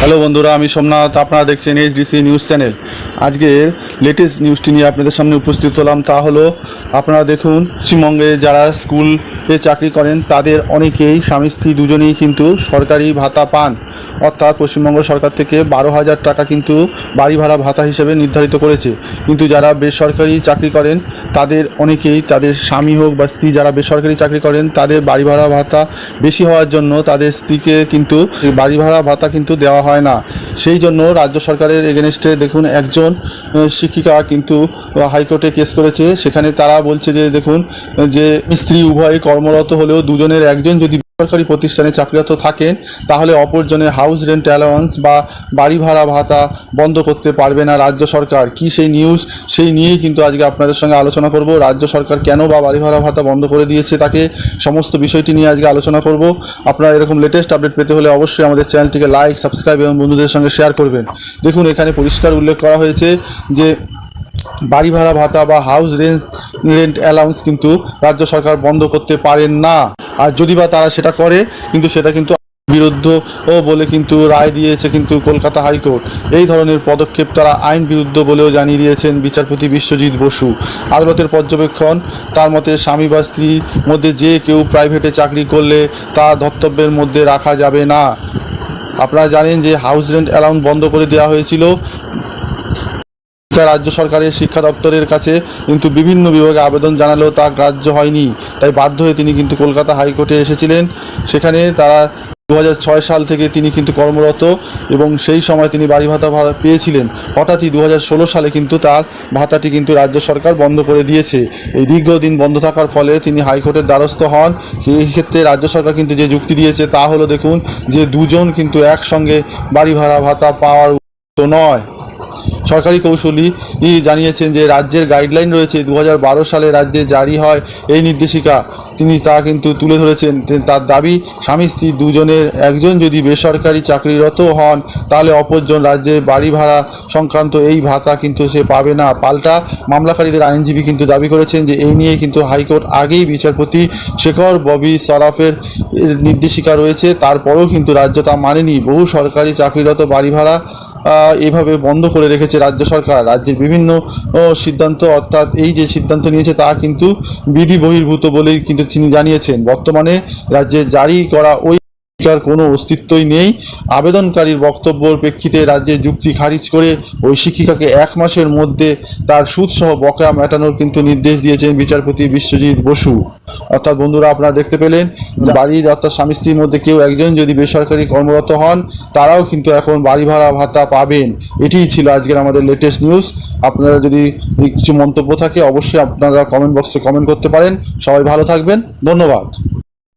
Hello বন্ধুরা, আমি সোমনাথ, আপনারা দেখছেন এইচডিসি নিউজ চ্যানেল আজকে লেটেস্ট নিউজটি নিয়ে আপনাদের সামনে উপস্থিত হলাম, তা হলো, আপনারা দেখুন পশ্চিমবঙ্গে যারা স্কুলে চাকরি করেন, তাদের অনেকেই স্বামী স্ত্রী দুজনেই কিন্তু সরকারি ভাতা পান। অর্থাৎ পশ্চিমবঙ্গ সরকার থেকে বারো হাজার টাকা কিন্তু বাড়ি ভাড়া ভাতা হিসেবে নির্ধারিত করেছে। কিন্তু যারা বেসরকারি চাকরি করেন, তাদের অনেকেই, তাদের স্বামী হোক বা স্ত্রী যারা বেসরকারি চাকরি করেন, তাদের বাড়ি ভাড়া ভাতা বেশি হওয়ার জন্য তাদের স্ত্রীকে কিন্তু বাড়ি ভাড়া ভাতা কিন্তু দেওয়া হয় না। সেই জন্য রাজ্য সরকারের এগেনস্টে দেখুন, একজন শিক্ষিকা কিন্তু হাইকোর্টে কেস করেছে। সেখানে তারা বলছে যে, দেখুন, যে স্ত্রী উভয় কর্মরত হলেও দুজনের একজন যদি সরকারি প্রতিষ্ঠানে চাকরিরত থাকেন, তাহলে অপরজনের হাউস রেন্ট অ্যালাওয়েন্স বা বাড়ি ভাড়া ভাতা বন্ধ করতে পারবে না রাজ্য সরকার। কি সেই নিউজ সেই নিয়েই কিন্তু আজকে আপনাদের সঙ্গে আলোচনা করব। রাজ্য সরকার কেন বা বাড়ি ভাড়া ভাতা বন্ধ করে দিয়েছে তাকে সমস্ত বিষয়টি নিয়ে আজকে আলোচনা করব। আপনারা এরকম লেটেস্ট আপডেট পেতে হলে অবশ্যই আমাদের চ্যানেলটিকে লাইক সাবস্ক্রাইব এবং বন্ধুদের সঙ্গে শেয়ার করবেন। দেখুন, এখানে পরিষ্কার উল্লেখ করা হয়েছে যে বাড়ি ভাড়া ভাতা বা হাউস রেন্ট রেন্ট অ্যালাউন্স কিন্তু রাজ্য সরকার বন্ধ করতে পারেন না। আর যদি বা তারা সেটা করে, কিন্তু সেটা কিন্তু বিরুদ্ধ ও বলে কিন্তু রায় দিয়েছে কিন্তু কলকাতা হাইকোর্ট। এই ধরনের পদক্ষেপ তারা আইন বিরুদ্ধ বলেও জানিয়ে দিয়েছেন বিচারপতি বিশ্বজিৎ বসু। আদালতের পর্যবেক্ষণ, তার মতে স্বামী বা স্ত্রীর মধ্যে যে কেউ প্রাইভেটে চাকরি করলে তা ধর্তব্যের মধ্যে রাখা যাবে না। আপনারা জানেন যে হাউস রেন্ট অ্যালাউন্স বন্ধ করে দেওয়া হয়েছিল। শিক্ষা রাজ্য সরকারের শিক্ষা দপ্তরের কাছে কিন্তু বিভিন্ন বিভাগে আবেদন জানালেও তা গ্রাহ্য হয়নি। তাই বাধ্য হয়ে তিনি কিন্তু কলকাতা হাইকোর্টে এসেছিলেন। সেখানে তারা দু হাজার ছয় সাল থেকে তিনি কিন্তু কর্মরত এবং সেই সময় তিনি বাড়ি ভাতা পেয়েছিলেন। হঠাৎই দু হাজার ষোলো সালে কিন্তু তার ভাতাটি কিন্তু রাজ্য সরকার বন্ধ করে দিয়েছে। এই দীর্ঘদিন বন্ধ থাকার ফলে তিনি হাইকোর্টের দ্বারস্থ হন। এই ক্ষেত্রে রাজ্য সরকার কিন্তু যে যুক্তি দিয়েছে তা হলো, দেখুন, যে দুজন কিন্তু একসঙ্গে বাড়ি ভাড়া ভাতা পাওয়ার তো নয়। সরকারি কৌশলী জানিয়েছেন যে রাজ্যের গাইডলাইন রয়েছে দু হাজার বারো সালে রাজ্যে জারি হয় এই নির্দেশিকা। তিনি তা কিন্তু তুলে ধরেছেন। তার দাবি, স্বামী স্ত্রী দুজনের, একজন যদি বেসরকারি চাকরিরত হন, তাহলে অপরজন রাজ্যে বাড়ি ভাড়া সংক্রান্ত এই ভাতা কিন্তু সে পাবে না। পাল্টা মামলাকারীদের আইনজীবী কিন্তু দাবি করেছেন যে এই নিয়ে কিন্তু হাইকোর্ট আগেই বিচারপতি শেখর ববি সরাফের নির্দেশিকা রয়েছে। তারপরেও কিন্তু রাজ্য তা মানেনি। বহু সরকারি চাকরিরত বাড়ি ভাড়া এভাবে বন্ধ করে রেখেছে রাজ্য সরকার। রাজ্যের বিভিন্ন সিদ্ধান্ত, অর্থাৎ এই যে সিদ্ধান্ত নিয়েছে তা কিন্তু বিধি বহির্ভূত বলেই কিন্তু তিনি জানিয়েছেন। বর্তমানে রাজ্যে জারি করা ওই শিক্ষার কোনো অস্তিত্বই নেই। আবেদনকারীর বক্তব্যর প্রেক্ষিতে রাজ্যে যুক্তি খারিজ করে ওই শিক্ষিকাকে এক মাসের মধ্যে তার সুদসহ বকেয়া মেটানোর কিন্তু নির্দেশ দিয়েছেন বিচারপতি বিশ্বজিৎ বসু। অর্থাৎ বন্ধুরা, আপনারা দেখতে পেলেন বাড়ির অর্থাৎ স্বামী স্ত্রীর মধ্যে কেউ একজন যদি বেসরকারি কর্মরত হন, তারাও কিন্তু এখন বাড়ি ভাড়া ভাতা পাবেন। এটিই ছিল আজকের আমাদের লেটেস্ট নিউজ আপনারা যদি কিছু মন্তব্য থাকে, অবশ্যই আপনারা কমেন্ট বক্সে কমেন্ট করতে পারেন। সবাই ভালো থাকবেন। ধন্যবাদ।